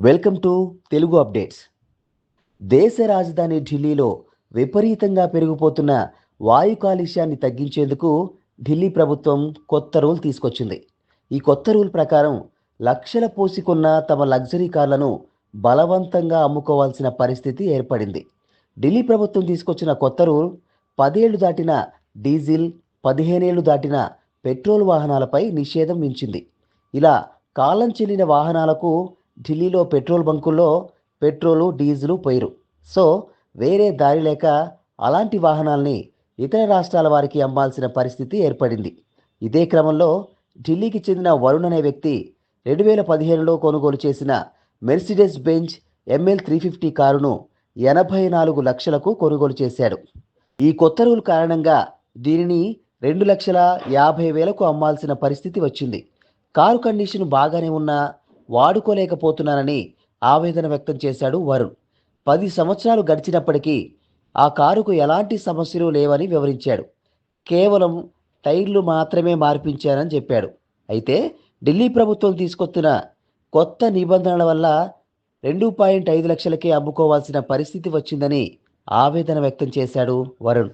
Welcome to Telugu updates. దేశ రాజధాని ఢిల్లీలో విపరీతంగా పెరిగిపోతున్న వాయు కాలుష్యాన్ని తగ్గించేందుకు ఢిల్లీ ప్రభుత్వం కొత్త రూల్ తీసుకొచ్చింది. ఈ కొత్త రూల్ ప్రకారం లక్షల పోసికొన్న తమ లగ్జరీ కార్లను బలవంతంగా అమ్ముకోవాల్సిన పరిస్థితి ఏర్పడింది. ఢిల్లీ ప్రభుత్వం తీసుకొచ్చిన కొత్త రూల్ పదేళ్ళు దాటిన డీజిల్ పదిహేనేళ్ళు దాటిన పెట్రోల్ వాహనాలపై నిషేధం మించింది. ఇలా కాలం చెల్లిన వాహనాలకు ఢిల్లీలో పెట్రోల్ బంకుల్లో పెట్రోలు డీజిలు పోయిరు. సో వేరే దారి లేక అలాంటి వాహనాల్ని ఇతర రాష్ట్రాల వారికి అమ్మాల్సిన పరిస్థితి ఏర్పడింది. ఇదే క్రమంలో ఢిల్లీకి చెందిన వరుణ్ అనే వ్యక్తి రెండు వేల పదిహేనులో కొనుగోలు చేసిన Mercedes Benz ML three fifty కారును ఎనభై నాలుగు లక్షలకు కొనుగోలు చేశాడు. ఈ కొత్త రూల్ కారణంగా దీనిని రెండు లక్షల యాభై వేలకు అమ్మాల్సిన పరిస్థితి వచ్చింది. కారు కండిషన్ బాగానే ఉన్నా వాడుకోలేకపోతున్నానని ఆవేదన వ్యక్తం చేశాడు వరుణ్. పది సంవత్సరాలు గడిచినప్పటికీ ఆ కారుకు ఎలాంటి సమస్యలు లేవని వివరించాడు. కేవలం టైర్లు మాత్రమే మార్పించానని చెప్పాడు. అయితే ఢిల్లీ ప్రభుత్వం తీసుకొస్తున్న కొత్త నిబంధనల వల్ల రెండు పాయింట్ ఐదు లక్షలకే అమ్ముకోవాల్సిన పరిస్థితి వచ్చిందని ఆవేదన వ్యక్తం చేశాడు వరుణ్.